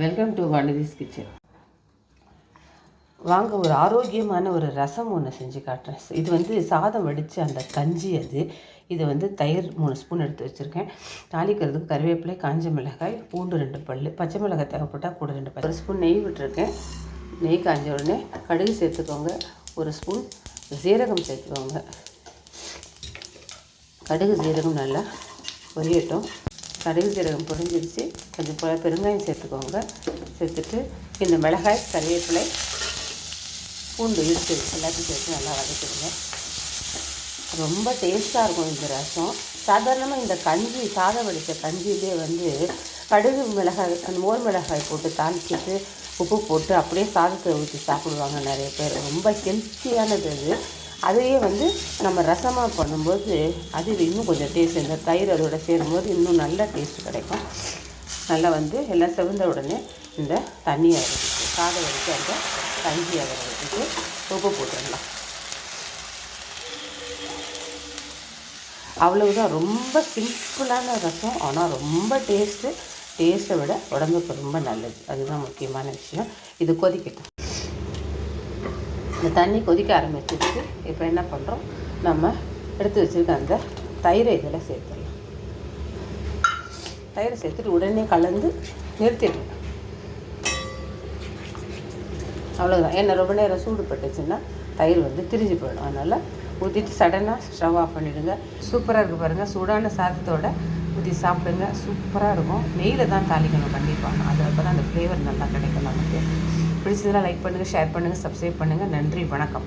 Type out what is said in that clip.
Welcome to Vanathi's kitchen வாங்க ஒரு ஆரோக்கியமான ஒரு ரசம் ஒன்று செஞ்சு காட்டுறேன். இது வந்து சாதம் வடித்து அந்த கஞ்சி அது. இது வந்து தயிர் மூணு ஸ்பூன் எடுத்து வச்சுருக்கேன். தாளிக்கிறதுக்கு கருவேப்பிலை காஞ்ச மிளகாய் பூண்டு ரெண்டு பல் பச்சை மிளகாய் தேவைப்பட்டால் கூட ரெண்டு பல். ஒரு ஸ்பூன் நெய் விட்டுருக்கேன். நெய் காஞ்ச உடனே கடுகு சேர்த்துக்கோங்க. ஒரு ஸ்பூன் சீரகம் சேர்த்துக்கோங்க. கடுகு சீரகம் நல்லா பொரியட்டும். கடுகு சீரகம் பொரிஞ்சிருச்சு. கொஞ்சம் போல பெருங்காயம் சேர்த்துக்கோங்க. சேர்த்துட்டு இந்த மிளகாய் கருவேப்பிலை பூண்டு இடிச்சு எல்லாத்தையும் சேர்த்து நல்லா வதக்கிடுங்க. ரொம்ப டேஸ்ட்டாக இருக்கும் இந்த ரசம். சாதாரணமாக இந்த கஞ்சி சாதம் வடித்த கஞ்சியிலே வந்து கடுகு மிளகாய் அந்த மோர் மிளகாய் போட்டு தாளிச்சிட்டு உப்பு போட்டு அப்படியே சாதத்தை ஊற்றி சாப்பிடுவாங்க நிறைய பேர். ரொம்ப ஹெல்த்தியானது அது. அதையே வந்து நம்ம ரசமாக பண்ணும்போது அது இன்னும் கொஞ்சம் டேஸ்ட் இந்த தயிர் அதோட சேரும்போது இன்னும் நல்ல டேஸ்ட் கிடைக்கும். நல்லா வந்து எல்லாம் செவந்த உடனே இந்த தண்ணியை வரைக்கும் காதை வரைக்கும் அந்த கஞ்சியை வதக்கிட்டு உப்பு போட்டுடலாம். அவ்வளவுதான். ரொம்ப சிம்பிளான ரசம் ஆனால் ரொம்ப டேஸ்ட்டு டேஸ்ட்டை விட உடம்புக்கு ரொம்ப நல்லது. அதுதான் முக்கியமான விஷயம். இது கொதிக்கட்டும். இந்த தண்ணி கொதிக்க ஆரம்பிச்சிருக்கு இப்போ என்ன பண்ணுறோம் நம்ம எடுத்து வச்சுருக்க அந்த தயிரை இதில் சேர்த்துடலாம். தயிரை சேர்த்துட்டு உடனே கலந்து நிறுத்திடலாம். அவ்வளோதான் ஏன்னா ரொம்ப நேரம் சூடு பட்டுச்சுன்னா தயிர் வந்து திரிஞ்சு போயிடும். அதனால் ஊற்றிட்டு சடனாக ஸ்டவ் ஆஃப் பண்ணிவிடுங்க சூப்பராக இருக்குது பாருங்கள் சூடான சாதத்தோட ஊற்றி சாப்பிடுங்க. சூப்பராக இருக்கும். நெய்யில் தான் தாளிக்கணும் கண்டிப்பாக அது அப்போ தான் அந்த ஃப்ளேவர் நல்லா கிடைக்கும் நமக்கு. பிடிச்சதெல்லாம் லைக் பண்ணுங்கள் ஷேர் பண்ணுங்கள் சப்ஸ்கிரைப் பண்ணுங்கள் நன்றி வணக்கம்.